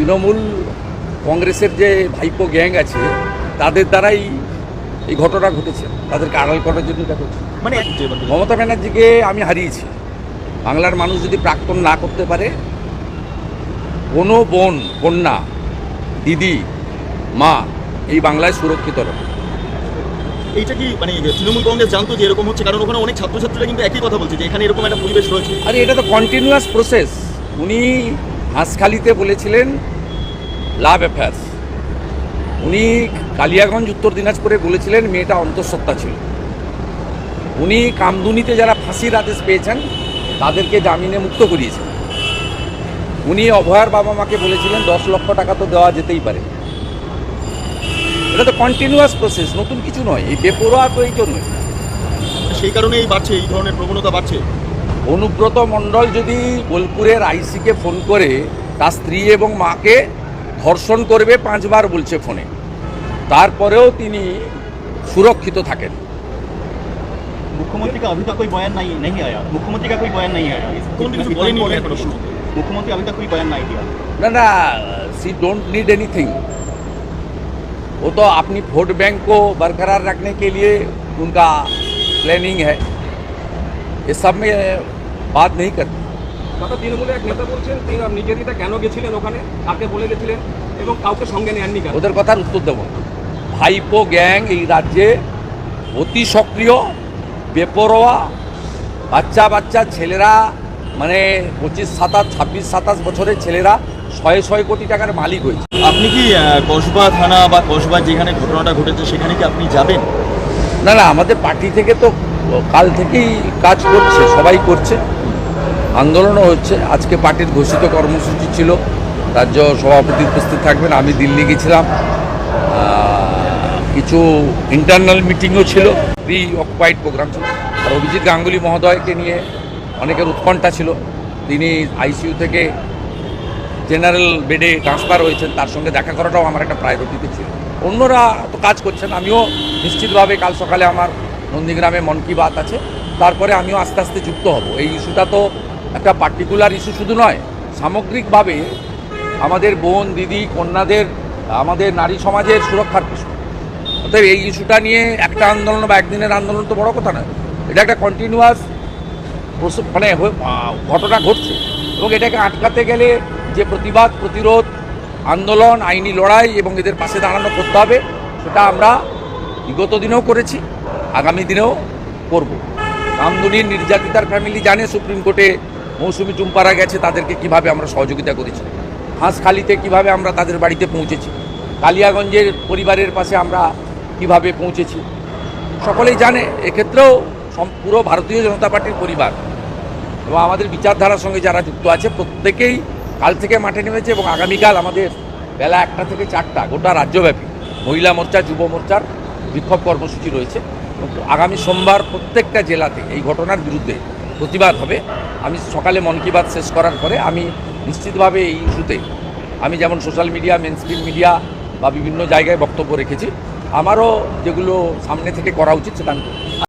তৃণমূল কংগ্রেসের যে ভাইপো গ্যাং আছে তাদের দ্বারাই এই ঘটনা ঘটেছে। তাদেরকে আড়াল করার জন্য এটা করছে মানে মমতা ব্যানার্জিকে আমি হারিয়েছি। বাংলার মানুষ যদি প্রাক্তন না করতে পারে কোনো বোন কন্যা দিদি মা এই বাংলায় সুরক্ষিত নয়। এইটা কি মানে তৃণমূল কংগ্রেস জানতো যে এরকম হচ্ছে? কারণ ওখানে অনেক ছাত্রছাত্রীরা কিন্তু একই কথা বলছে যে এখানে এরকম একটা পরিবেশ রয়েছে। আরে এটা তো কন্টিনিউয়াস প্রসেস উনি হাঁসখালিতে বলেছিলেন, লাভ অ্যাফেয়ার্স উনি কালিয়াগঞ্জ, উত্তর দিনাজপুরে বলেছিলেন, মেয়েটা অন্তঃসত্ত্বা ছিল। উনি কামদুনিতে যারা ফাঁসির আদেশ পেয়েছেন, তাদেরকে জামিনে মুক্ত করিয়েছেন। উনি অভয়ার বাবা মাকে বলেছিলেন, দশ লক্ষ টাকা তো দেওয়া যেতেই পারে। এটা তো কন্টিনিউয়াস প্রসেস নতুন কিছু নয়, এই বেপরোয়া তো এই জন্যই। সেই কারণেই বাড়ছে, এই ধরনের প্রবণতা বাড়ছে। অনুব্রত মণ্ডল যদি বোলপুরের আইসিকে ফোন করে তার স্ত্রী এবং মাকে ধর্ষণ করবে পাঁচবার বলছে ফোনে তারপরেও তিনি সুরক্ষিত থাকেন मुख्यमंत्री का अभी तक कोई बयान नहीं नहीं आया मुख्यमंत्री का कोई बयान नहीं आया इस- কোন কিছু इतना বলেনি উনি important এখনো issue। मुख्यमंत्री अभी तक कोई बयान नहीं दिया ना ना सी डोंट नीड एनीथिंग वो तो अपनी वोट बैंक को बरकरार रखने के लिए उनका प्लानिंग है এ সব বাদ নেই করতে দাদা তৃণমূলের এক নেতা বলছেন তিনি নিজেদিতা কেন গেছিলেন ওখানে? কাকে বলে গেছিলেন? এবং কাউকে সঙ্গে নেননি কেন? ওদের কথার উত্তর দেবো। ভাইপো গ্যাং এই রাজ্যে অতি সক্রিয় বেপরোয়া বাচ্চা বাচ্চা ছেলেরা মানে পঁচিশ সাতাশ ছাব্বিশ সাতাশ বছরের ছেলেরা ছয় ছয় কোটি টাকার মালিক হয়েছে। আপনি কি কসবা থানা বা কসবা যেখানে ঘটনাটা ঘটেছে সেখানে কি আপনি যাবেন? না না, আমাদের পার্টি থেকে তো কাল থেকেই কাজ করছে, সবাই করছে। আন্দোলনও হচ্ছে। আজকে পার্টির ঘোষিত কর্মসূচি ছিল। রাজ্য সভাপতি উপস্থিত থাকবেন। আমি দিল্লি গেছিলাম। কিছু ইন্টারনাল মিটিংও ছিল। প্রি অকুপাইড প্রোগ্রাম ছিল। আর অভিজিৎ গাঙ্গুলি মহোদয়কে নিয়ে অনেকের উৎকণ্ঠা ছিল। তিনি আইসিইউ থেকে জেনারেল বেডে ট্রান্সফার হয়েছেন। তার সঙ্গে দেখা করাটাও আমার একটা প্রায়োরিটিতে ছিল। অন্যরা তো কাজ করছেন, আমিও নিশ্চিতভাবে কাল সকালে আমার নন্দীগ্রামে মন কি বাত আছে। তারপরে আমিও আস্তে আস্তে যুক্ত হব। এই ইস্যুটা তো একটা পার্টিকুলার ইস্যু শুধু নয়, সামগ্রিকভাবে আমাদের বোন, দিদি, কন্যাদের, আমাদের নারী সমাজের সুরক্ষার প্রশ্ন। অতএব এই ইস্যুটা নিয়ে একটা আন্দোলন বা একদিনের আন্দোলন তো বড় কথা নয়। এটা একটা কন্টিনিউয়াস মানে ঘটনা ঘটছে এবং এটাকে আটকাতে গেলে যে প্রতিবাদ, প্রতিরোধ আন্দোলন, আইনি লড়াই এবং এদের পাশে দাঁড়ানো করতে হবে, সেটা আমরা বিগত দিনেও করেছি, আগামী দিনেও করব। রামদুনির নির্যাতিতার ফ্যামিলি জানে সুপ্রিম কোর্টে মৌসুমি চুম্পারা গেছে, তাদেরকে কীভাবে আমরা সহযোগিতা করেছি, হাঁসখালিতে কীভাবে আমরা তাদের বাড়িতে পৌঁছেছি, কালিয়াগঞ্জের পরিবারের পাশে আমরা কীভাবে পৌঁছেছি, সকলেই জানে, এক্ষেত্রেও পুরো ভারতীয় জনতা পার্টির পরিবার এবং আমাদের বিচারধারার সঙ্গে যারা যুক্ত আছে, প্রত্যেকেই কাল থেকে মাঠে নেমেছে এবং আগামীকাল আমাদের বেলা একটা থেকে চারটা গোটা রাজ্যব্যাপী মহিলা মোর্চা, যুব মোর্চার বিক্ষোভ কর্মসূচি রয়েছে আগামী সোমবার প্রত্যেকটা জেলাতে এই ঘটনার বিরুদ্ধে প্রতিবাদ হবে আমি সকালে মন কি বাত শেষ করার পরে আমি নিশ্চিতভাবে এই ইস্যুতে আমি যেমন সোশ্যাল মিডিয়া মেন মিডিয়া বা বিভিন্ন জায়গায় বক্তব্য রেখেছি, আমারও যেগুলো সামনে থেকে করা উচিত সেটা।